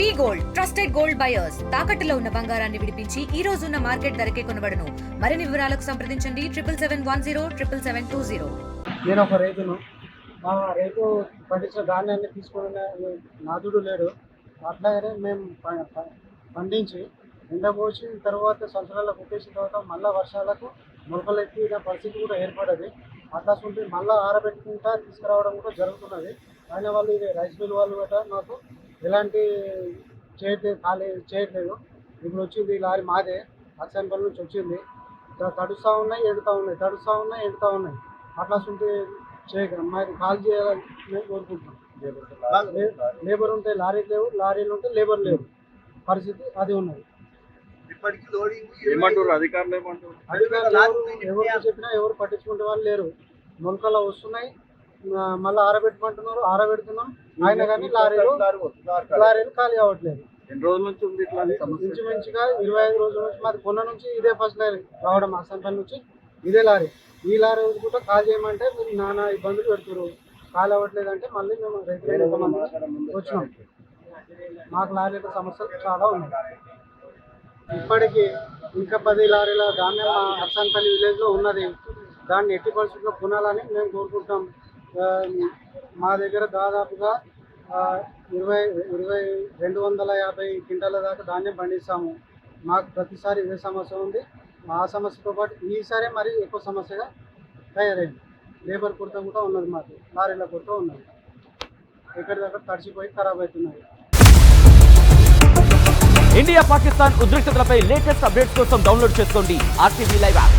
V gold trusted gold buyers తాకట్టులో ఉన్న బంగారాన్ని విడిపించి ఈ రోజు ఉన్న మార్కెట్ ధరకే కొనబడను. మరిన్ని వివరాలకు సంప్రదించండి. Triple seven one zero triple seven two zero. నేను ఒక రైతును. మా రైతు పండించిన ధాన్యాన్ని తీసుకునే నాదుడు లేడు. అట్లాగనే మేము ప- ప- పండించి ఎండపోసి తర్వాత సంవత్సరాలకు కుట్టేసిన తర్వాత మళ్ళీ వర్షాలకు మొలకలు పరిస్థితి కూడా ఏర్పడదు. అట్లా ఉంటే మళ్ళీ ఆరబెట్టుకుంటా తీసుకురావడం కూడా జరుగుతున్నది. ఆయన వాళ్ళు ఇది రైస్ మిల్ వాళ్ళు కూడా మాకు ఎలాంటి చేయట్లేదు ఖాళీ చేయట్లేదు. ఇప్పుడు వచ్చింది ఈ లారీ మాదే అక్సన్పల్లి నుంచి వచ్చింది. తడుస్తూ ఉన్నాయి ఎండుతూ ఉన్నాయి తడుస్తూ ఉన్నాయి ఎండుతూ ఉన్నాయి. అట్లా ఉంటే చేయగలం. మాది కాల్ చేయాలని మేము కోరుకుంటున్నాం. లేబర్ ఉంటే లారీ లేవు లారీలు ఉంటే లేబర్ లేవు. పరిస్థితి అది ఉన్నది. ఇప్పటికి లోడింగ్ ఏమంటారు అధికారులు ఎవరు- చెప్పినా ఎవరు పట్టించుకునే వాళ్ళు లేరు. మొలకలు వస్తున్నాయి. మళ్ళీ ఆరబెట్టమంటున్నారు ఆరబెడుతున్నాం. ఆయన కానీ లారీలు లారీలు ఖాళీ అవ్వట్లేదు ఎన్ని రోజుల నుంచి ఉంది ఇట్లా సమస్య? ఇంచుమించుగా ఇరవై ఐదు రోజుల నుంచి మాది కొన్న నుంచి ఇదే ఫస్ట్ లారీ రావడం అసంపల్లి నుంచి ఇదే లారీ. ఈ లారీ కూడా కాల్ చేయమంటే మీరు నానా ఇబ్బందులు పెడుతున్నారు. కాల్ అవ్వట్లేదు అంటే మళ్ళీ మేము రైతులు ఎంతమంది వచ్చినాం. మాకు లారీల సమస్యలు చాలా ఉన్నాయి. ఇప్పటికీ ఇంకా పది లారీల ధాన్యం మా అర్సాన్పల్లి విలేజ్లో ఉన్నది. దాన్ని ఎట్టి పరిస్థితుల్లో కొనాలని మేము కోరుకుంటాం. మా దగ్గర దాదాపుగా ఇరవై ఇరవై రెండు వందల యాభై క్వింటాల దాకా ధాన్యం పండిస్తాము. మాకు ప్రతిసారి ఇదే సమస్య ఉంది. ఆ సమస్యతో పాటు ఈసారి మరి ఎక్కువ సమస్యగా తయారైంది. లేబర్ కొరత కూడా ఉన్నది మాకు లారీల కొరత ఉన్నది. ఎక్కడిదక్కడ తడిచిపోయి ఖరాబ్ అవుతున్నాయి ఇండియా పాకిస్తాన్ ఉద్రిక్తతలపై లేటెస్ట్ అప్డేట్స్ కోసం డౌన్లోడ్ చేసుకోండి ఆర్టీవీ లైవ్ యాప్.